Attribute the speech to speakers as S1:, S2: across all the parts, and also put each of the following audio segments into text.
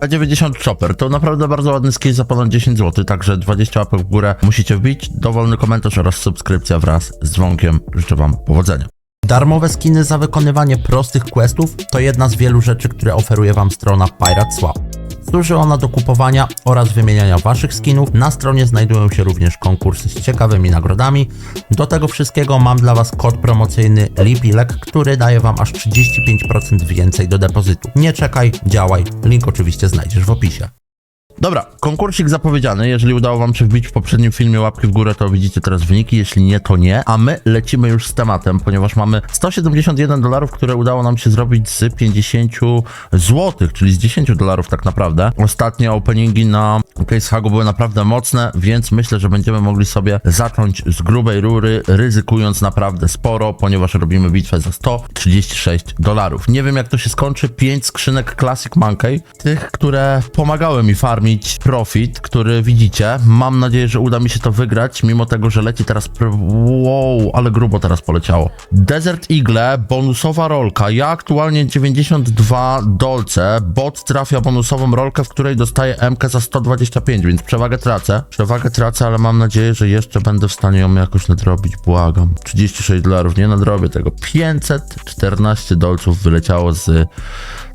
S1: P90 Chopper to naprawdę bardzo ładny skin za ponad 10 zł, także 20 łapek w górę musicie wbić, dowolny komentarz oraz subskrypcja wraz z dzwonkiem. Życzę wam powodzenia. Darmowe skiny za wykonywanie prostych questów to jedna z wielu rzeczy, które oferuje wam strona Pirate Swap. Służy ona do kupowania oraz wymieniania waszych skinów. Na stronie znajdują się również konkursy z ciekawymi nagrodami. Do tego wszystkiego mam dla was kod promocyjny LIPILEK, który daje wam aż 35% więcej do depozytu. Nie czekaj, działaj. Link oczywiście znajdziesz w opisie. Dobra, konkursik zapowiedziany. Jeżeli udało Wam się wbić w poprzednim filmie łapki w górę, to widzicie teraz wyniki. Jeśli nie, to nie. A my lecimy już z tematem, ponieważ mamy 171 dolarów, które udało nam się zrobić z 50 zł, czyli z 10 dolarów tak naprawdę. Ostatnie openingi na Case Hagu były naprawdę mocne, więc myślę, że będziemy mogli sobie zacząć z grubej rury, ryzykując naprawdę sporo, ponieważ robimy bitwę za 136 dolarów. Nie wiem jak to się skończy. 5 skrzynek Classic Monkey, tych, które pomagały mi farmić profit, który widzicie. Mam nadzieję, że uda mi się to wygrać, mimo tego, że leci teraz... Wow, ale grubo teraz poleciało. Desert Eagle, bonusowa rolka. Ja aktualnie 92 dolce. Bot trafia bonusową rolkę, w której dostaje MK za 125, więc przewagę tracę. Przewagę tracę, ale mam nadzieję, że jeszcze będę w stanie ją jakoś nadrobić. Błagam. 36 dolarów, nie nadrobię tego. 514 dolców wyleciało z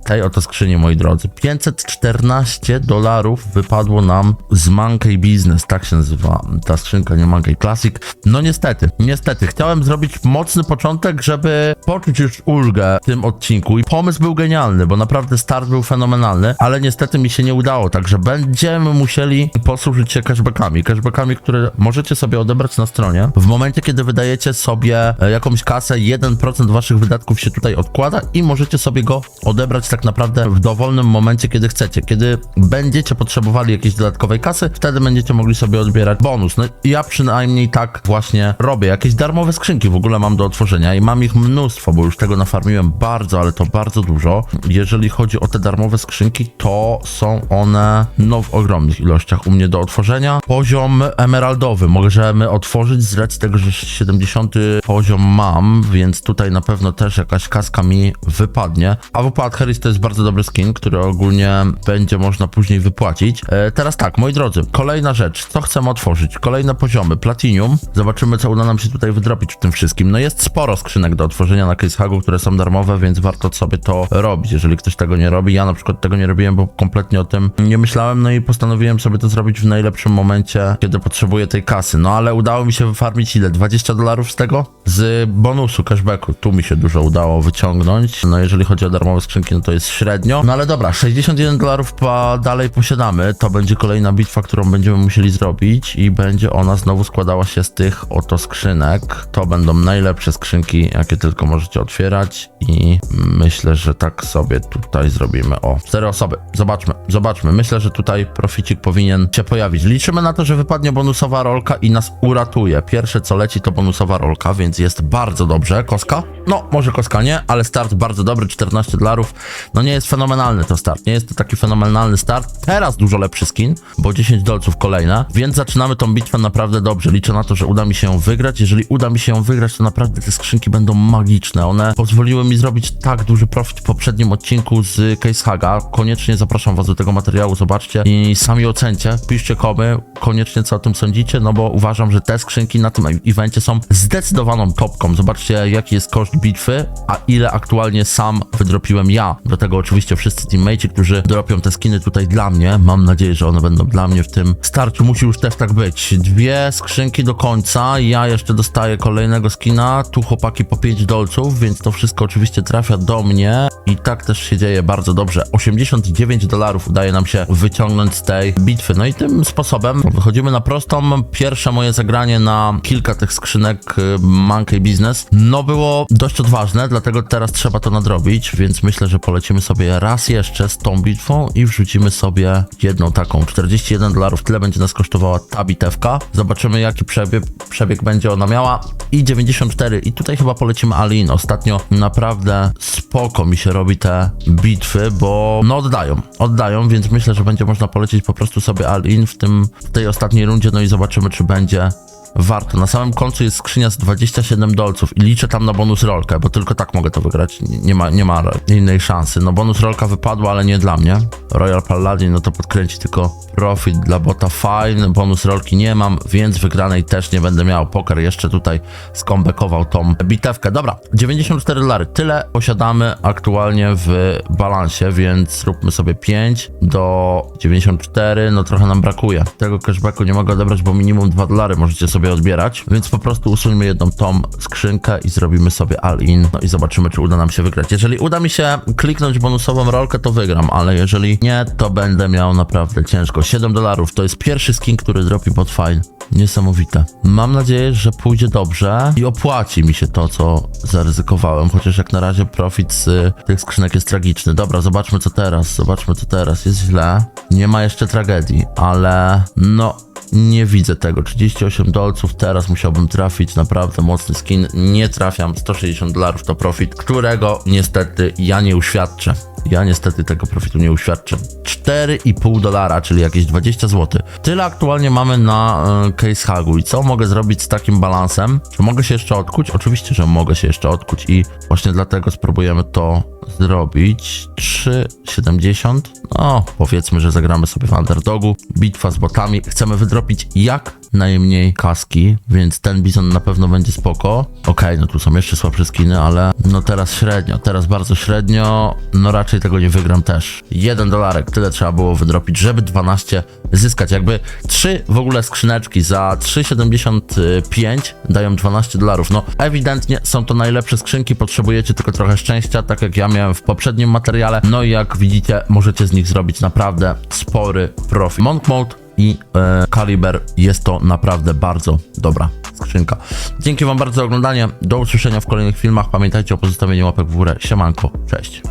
S1: tej oto skrzyni, moi drodzy. 514 dolarów wypadło nam z Monkey Business, tak się nazywa ta skrzynka, nie Monkey Classic. No niestety, niestety. Chciałem zrobić mocny początek, żeby poczuć już ulgę w tym odcinku i pomysł był genialny, bo naprawdę start był fenomenalny, ale niestety mi się nie udało, także będziemy musieli posłużyć się cashbackami. Cashbackami, które możecie sobie odebrać na stronie. W momencie, kiedy wydajecie sobie e, jakąś kasę, 1% waszych wydatków się tutaj odkłada i możecie sobie go odebrać tak naprawdę w dowolnym momencie, kiedy chcecie. Kiedy będziecie potrzebowali jakiejś dodatkowej kasy, wtedy będziecie mogli sobie odbierać bonus. No ja przynajmniej tak właśnie robię. Jakieś darmowe skrzynki w ogóle mam do otworzenia i mam ich mnóstwo, bo już tego nafarmiłem bardzo, ale to bardzo dużo. Jeżeli chodzi o te darmowe skrzynki, to są one no w ogromnych ilościach u mnie do otworzenia. Poziom emeraldowy możemy otworzyć z racji tego, że 70 poziom mam, więc tutaj na pewno też jakaś kaska mi wypadnie. AWP Adheris to jest bardzo dobry skin, który ogólnie będzie można później wypłacić. E, teraz tak, moi drodzy, kolejna rzecz, co chcemy otworzyć? Kolejne poziomy, Platinum. Zobaczymy, co uda nam się tutaj wydropić w tym wszystkim. No jest sporo skrzynek do otworzenia na Case Hagu, które są darmowe, więc warto sobie to robić, jeżeli ktoś tego nie robi. Ja na przykład tego nie robiłem, bo kompletnie o tym nie myślałem, no i postanowiłem sobie to zrobić w najlepszym momencie, kiedy potrzebuję tej kasy. No ale udało mi się wyfarmić ile? 20 dolarów z tego? Z bonusu, cashbacku. Tu mi się dużo udało wyciągnąć. No jeżeli chodzi o darmowe skrzynki, no to jest średnio. No ale dobra, 61 dolarów dalej posiadamy. To będzie kolejna bitwa, którą będziemy musieli zrobić i będzie ona znowu składała się z tych oto skrzynek. To będą najlepsze skrzynki, jakie tylko możecie otwierać i myślę, że tak sobie tutaj zrobimy. O, cztery osoby. Zobaczmy, zobaczmy. Myślę, że tutaj proficik powinien się pojawić. Liczymy na to, że wypadnie bonusowa rolka i nas uratuje. Pierwsze co leci to bonusowa rolka, więc jest bardzo dobrze. Koska? No, może koska nie, ale start bardzo dobry, 14 dolarów. No nie jest fenomenalny to start, nie jest to taki fenomenalny start. Teraz dużo lepszy skin, bo 10 dolców kolejne, więc zaczynamy tą bitwę naprawdę dobrze. Liczę na to, że uda mi się ją wygrać. Jeżeli uda mi się ją wygrać, to naprawdę te skrzynki będą magiczne. One pozwoliły mi zrobić tak duży profit w poprzednim odcinku z Case Haga. Koniecznie zapraszam was do tego materiału, zobaczcie i sami ocencie. Piszcie komy, koniecznie co o tym sądzicie, no bo uważam, że te skrzynki na tym evencie są zdecydowaną topką. Zobaczcie, jaki jest koszt bitwy, a ile aktualnie sam wydropiłem ja. Do tego oczywiście wszyscy teammates, którzy dropią te skiny tutaj dla mnie. Mam nadzieję, że one będą dla mnie w tym starciu. Musi już też tak być. Dwie skrzynki do końca. Ja jeszcze dostaję kolejnego skina. Tu chłopaki po 5 dolców, więc to wszystko oczywiście trafia do mnie. I tak też się dzieje bardzo dobrze. 89 dolarów udaje nam się wyciągnąć z tej bitwy. No i tym sposobem wychodzimy na prostą. Pierwsze moje zagranie na kilka tych skrzynek y, Monkey Business no było dość odważne, dlatego teraz trzeba to nadrobić, więc myślę, że polecimy sobie raz jeszcze z tą bitwą i wrzucimy sobie jedną taką. 41 dolarów, tyle będzie nas kosztowała ta bitewka. Zobaczymy jaki przebieg, przebieg będzie ona miała. I 94 i tutaj chyba polecimy Alin. Ostatnio naprawdę spoko mi się robi te bitwy, bo no oddają, oddają, więc myślę, że będzie można polecieć po prostu sobie Alin w tym, w tej ostatniej rundzie, no i zobaczymy czy będzie warto. Na samym końcu jest skrzynia z 27 dolców i liczę tam na bonus rolkę, bo tylko tak mogę to wygrać. Nie, ma, nie ma innej szansy. No bonus rolka wypadła, ale nie dla mnie. Royal Paladin, no to podkręci tylko profit dla bota fine. Bonus rolki nie mam, więc wygranej też nie będę miał. Poker jeszcze tutaj skombekował tą bitewkę. Dobra, 94 dolary. Tyle posiadamy aktualnie w balansie, więc zróbmy sobie 5 do 94. No trochę nam brakuje. Tego cashbacku nie mogę odebrać, bo minimum 2 dolary możecie sobie odbierać, więc po prostu usuńmy jedną tą skrzynkę i zrobimy sobie all-in. No i zobaczymy, czy uda nam się wygrać. Jeżeli uda mi się kliknąć bonusową rolkę, to wygram, ale jeżeli nie, to będę miał naprawdę ciężko. 7 dolarów to jest pierwszy skin, który dropi pod fine. Niesamowite. Mam nadzieję, że pójdzie dobrze i opłaci mi się to, co zaryzykowałem, chociaż jak na razie profit z tych skrzynek jest tragiczny. Dobra, zobaczmy co teraz, zobaczmy co teraz. Jest źle, nie ma jeszcze tragedii, ale no nie widzę tego. 38 dolców, teraz musiałbym trafić, naprawdę mocny skin. Nie trafiam, 160 dolarów to profit, którego niestety ja nie uświadczę. Ja niestety tego profitu nie uświadczę. 4,5 dolara, czyli jakieś 20 zł. Tyle aktualnie mamy na y, case hagu. I co mogę zrobić z takim balansem? Czy mogę się jeszcze odkuć? Oczywiście, że mogę się jeszcze odkuć i właśnie dlatego spróbujemy to zrobić. 3,70. No, powiedzmy, że zagramy sobie w underdogu. Bitwa z botami. Chcemy wydropić jak najmniej kaski, więc ten bizon na pewno będzie spoko. Okej, no tu są jeszcze słabsze skiny, ale no teraz średnio, teraz bardzo średnio. No raczej tego nie wygram też. Jeden dolarek, tyle trzeba było wydropić, żeby 12 zyskać. Jakby trzy w ogóle skrzyneczki za 3,75 dają 12 dolarów. No ewidentnie są to najlepsze skrzynki, potrzebujecie tylko trochę szczęścia, tak jak ja miałem w poprzednim materiale. No i jak widzicie, możecie z nich zrobić naprawdę spory profit. Monk Mode i e, Kaliber jest to naprawdę bardzo dobra skrzynka. Dzięki Wam bardzo za oglądanie. Do usłyszenia w kolejnych filmach. Pamiętajcie o pozostawieniu łapek w górę. Siemanko, cześć.